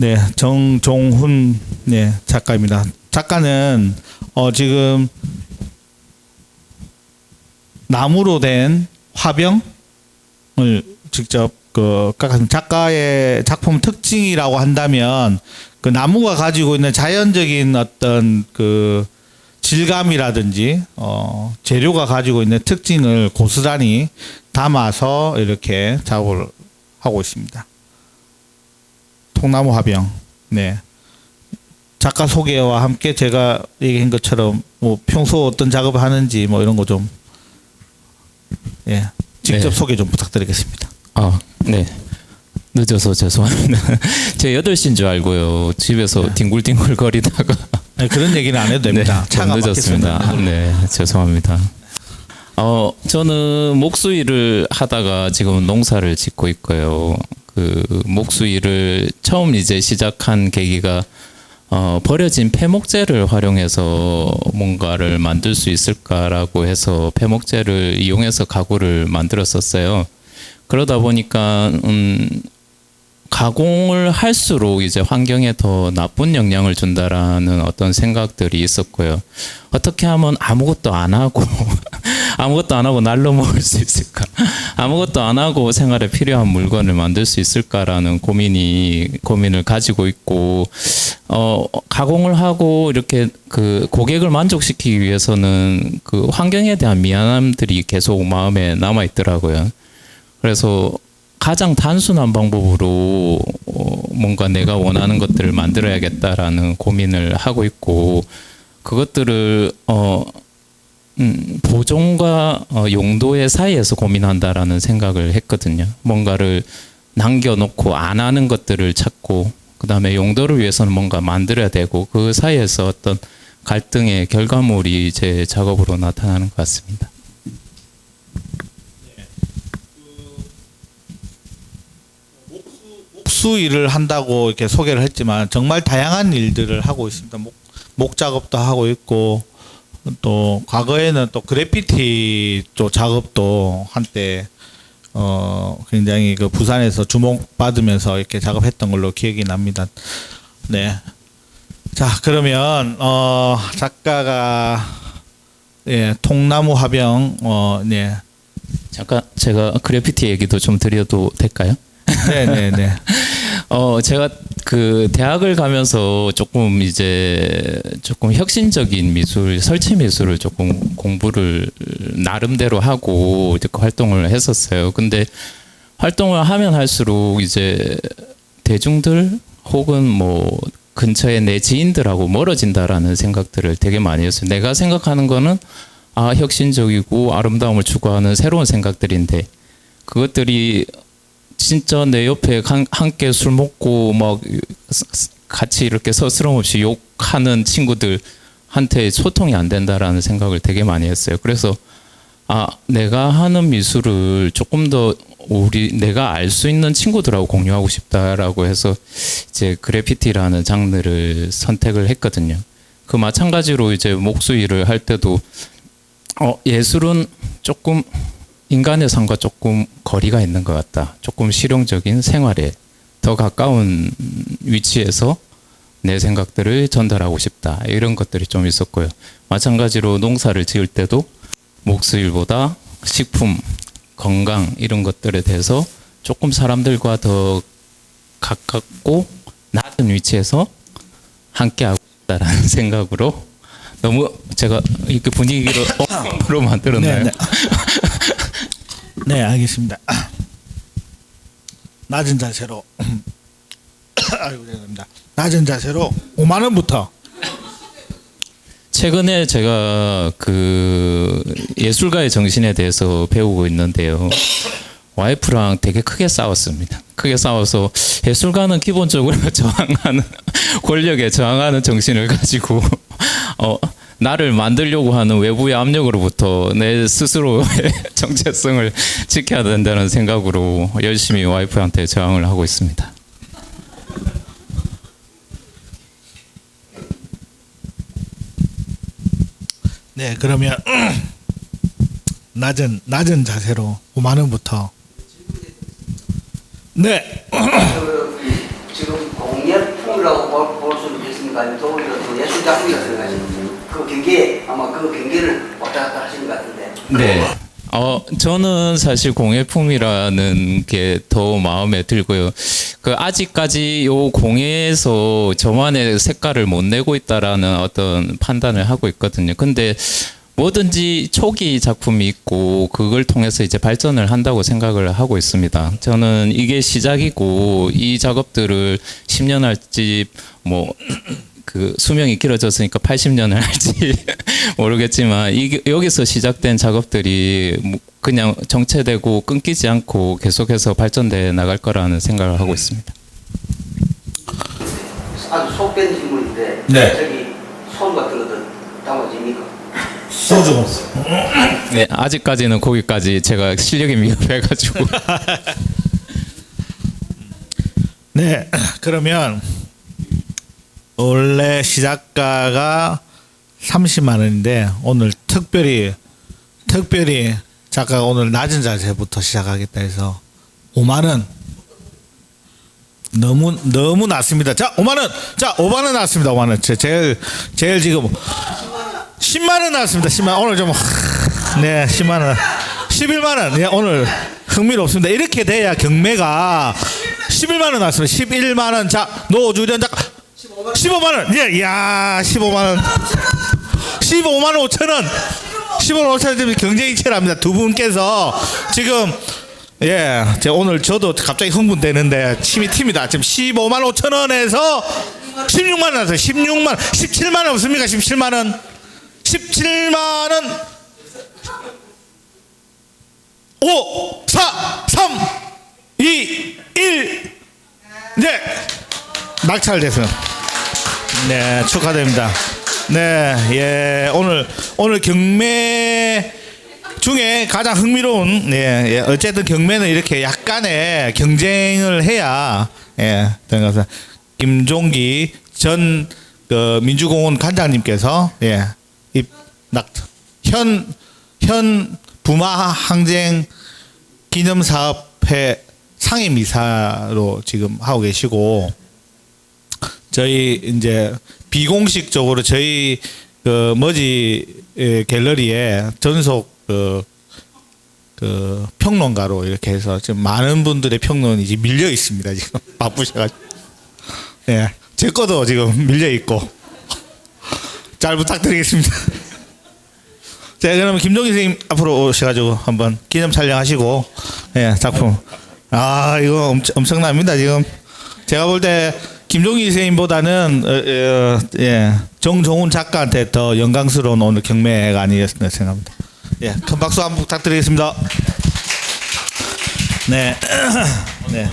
네, 정종훈 네, 작가입니다. 작가는 어 지금 나무로 된 화병을 직접 그. 작가의 작품 특징이라고 한다면 그 나무가 가지고 있는 자연적인 어떤 그 질감이라든지 어 재료가 가지고 있는 특징을 고스란히 담아서 이렇게 작업을 하고 있습니다. 통나무 화병. 네. 작가 소개와 함께 제가 얘기한 것처럼 뭐 평소 어떤 작업을 하는지 뭐 이런 거 좀 예. 직접 네. 소개 좀 부탁드리겠습니다. 아, 네. 늦어서 죄송합니다. 제 8시인 줄 알고요. 집에서 뒹굴뒹굴 거리다가 네, 그런 얘기는 안 해도 됩니다. 네, 차가 좀 늦었습니다. 네, 죄송합니다. 어, 저는 목수일을 하다가 지금 농사를 짓고 있고요. 그 목수일을 처음 이제 시작한 계기가 어, 버려진 폐목재를 활용해서 뭔가를 만들 수 있을까라고 해서 폐목재를 이용해서 가구를 만들었었어요. 그러다 보니까 음, 가공을 할수록 이제 환경에 더 나쁜 영향을 준다라는 어떤 생각들이 있었고요. 어떻게 하면 아무것도 안 하고 아무것도 안 하고 날로 먹을 수 있을까? 아무것도 안 하고 생활에 필요한 물건을 만들 수 있을까라는 고민이 고민을 가지고 있고 어 가공을 하고 이렇게 그 고객을 만족시키기 위해서는 그 환경에 대한 미안함들이 계속 마음에 남아 있더라고요. 그래서 가장 단순한 방법으로 어, 뭔가 내가 원하는 것들을 만들어야겠다라는 고민을 하고 있고 그것들을 어 음, 보존과 어, 용도의 사이에서 고민한다라는 생각을 했거든요. 뭔가를 남겨놓고 안 하는 것들을 찾고 그다음에 용도를 위해서는 뭔가 만들어야 되고 그 사이에서 어떤 갈등의 결과물이 제 작업으로 나타나는 것 같습니다. 목수 일을 한다고 이렇게 소개를 했지만 정말 다양한 일들을 하고 있습니다. 목, 목 작업도 하고 있고 또 과거에는 또 그래피티 또 작업도 한때 어 굉장히 그 부산에서 주목받으면서 이렇게 작업했던 걸로 기억이 납니다. 네. 자 그러면 어 작가가 예 통나무 화병 어네 잠깐 제가 그래피티 얘기도 좀 드려도 될까요? 네네네 어 제가 그 대학을 가면서 조금 이제 조금 혁신적인 미술 설치 미술을 조금 공부를 나름대로 하고 이렇게 활동을 했었어요. 근데 활동을 하면 할수록 이제 대중들 혹은 뭐 근처에 내 지인들하고 멀어진다라는 생각들을 되게 많이 했어요. 내가 생각하는 거는 아 혁신적이고 아름다움을 추구하는 새로운 생각들인데 그것들이 진짜 내 옆에 한, 함께 술 먹고 막 같이 이렇게 서스럼 없이 욕하는 친구들한테 소통이 안 된다라는 생각을 되게 많이 했어요. 그래서 아 내가 하는 미술을 조금 더 우리 내가 알 수 있는 친구들하고 공유하고 싶다라고 해서 이제 그래피티라는 장르를 선택을 했거든요. 그 마찬가지로 이제 목수 일을 할 때도 어 예술은 조금 인간의 삶과 조금 거리가 있는 것 같다. 조금 실용적인 생활에 더 가까운 위치에서 내 생각들을 전달하고 싶다. 이런 것들이 좀 있었고요. 마찬가지로 농사를 지을 때도 목수일보다 식품, 건강 이런 것들에 대해서 조금 사람들과 더 가깝고 낮은 위치에서 함께 하고 싶다라는 생각으로 너무 제가 이렇게 분위기로 로 만들었나요? 네, 네. 네, 알겠습니다. 낮은 자세로 아이고 죄송합니다. 낮은 자세로 5만 원부터 최근에 제가 그 예술가의 정신에 대해서 배우고 있는데요. 와이프랑 되게 크게 싸웠습니다. 크게 싸워서 예술가는 기본적으로 저항하는 권력에 저항하는 정신을 가지고 어 나를 만들려고 하는 외부의 압력으로부터 내 스스로의 정체성을 지켜야 된다는 생각으로 열심히 와이프한테 저항을 하고 있습니다. 네, 그러면 낮은 낮은 자세로 그 5만 원부터 네. 지금 공예품이라고 볼 수 있습니까? 아니면 예술 작품이라고 생각하십니까? 그 경계 아마 그 경계를 왔다 갔다 하시는 것 같은데. 네. 어, 저는 사실 공예품이라는 게 더 마음에 들고요. 그 아직까지 요 공예에서 저만의 색깔을 못 내고 있다라는 어떤 판단을 하고 있거든요. 근데 뭐든지 초기 작품이 있고 그걸 통해서 이제 발전을 한다고 생각을 하고 있습니다. 저는 이게 시작이고 이 작업들을 10년 할지 뭐 그 수명이 길어졌으니까 80년을 할지 모르겠지만 이 여기서 시작된 작업들이 뭐 그냥 정체되고 끊기지 않고 계속해서 발전돼 나갈 거라는 생각을 하고 있습니다. 아주 속된 질문인데 네. 저기 손 같은 것도 담아집니까? 소주. 네, 아직까지는 거기까지 제가 실력이 미흡해가지고 네, 그러면 원래 시작가가 30만 원인데 오늘 특별히 특별히 작가가 오늘 낮은 자세부터 시작하겠다 해서 5만 원 너무 너무 낮습니다. 자, 5만 원. 자, 5만 원 나왔습니다. 5만 원. 제- 제일 제일 지금 10만 원 나왔습니다. 10만 원. 오늘 좀 네, 10만 원. 11만 원. 예, 오늘 흥미롭습니다. 이렇게 돼야 경매가 11만 원 나왔습니다. 11만 원. 자, 노주련 작가 15만 원. 예, 이야, 15만 원. 15만 원 5천 원. 15만 원 5천 원 때문에 경쟁이 치열합니다. 두 분께서 지금 예, 오늘 저도 갑자기 흥분되는데 침이 튑니다. 지금 15만 5천 원에서 16만 원 나왔어요. 16만 원, 17만 원 없습니까? 17만 원. 17만 원. 5, 4, 3, 2, 1. 네. 낙찰됐어요. 네, 축하드립니다. 네, 예, 오늘 오늘 경매 중에 가장 흥미로운 예, 예 어쨌든 경매는 이렇게 약간의 경쟁을 해야 예, 것은 김종기 전 그 민주공원 관장님께서 예, 입낙현 현 부마 항쟁 기념 사업회 상임이사로 지금 하고 계시고 저희 이제 비공식적으로 저희 그 머지 에, 갤러리에 전속 그, 그 평론가로 이렇게 해서 지금 많은 분들의 평론이 지금 밀려 있습니다 지금. 바쁘셔가지고. 예, 제 거도 지금 밀려 있고. 잘 부탁드리겠습니다. 자 그러면 김종기 선생님 앞으로 오셔가지고 한번 기념 촬영하시고 예 작품. 아 이거 엄청, 엄청납니다 지금. 제가 볼 때 김종기 선생님보다는 어, 어, 예 정종훈 작가한테 더 영광스러운 오늘 경매가 아니었나 생각합니다. 예 큰 박수 한번 부탁드리겠습니다. 네. 네.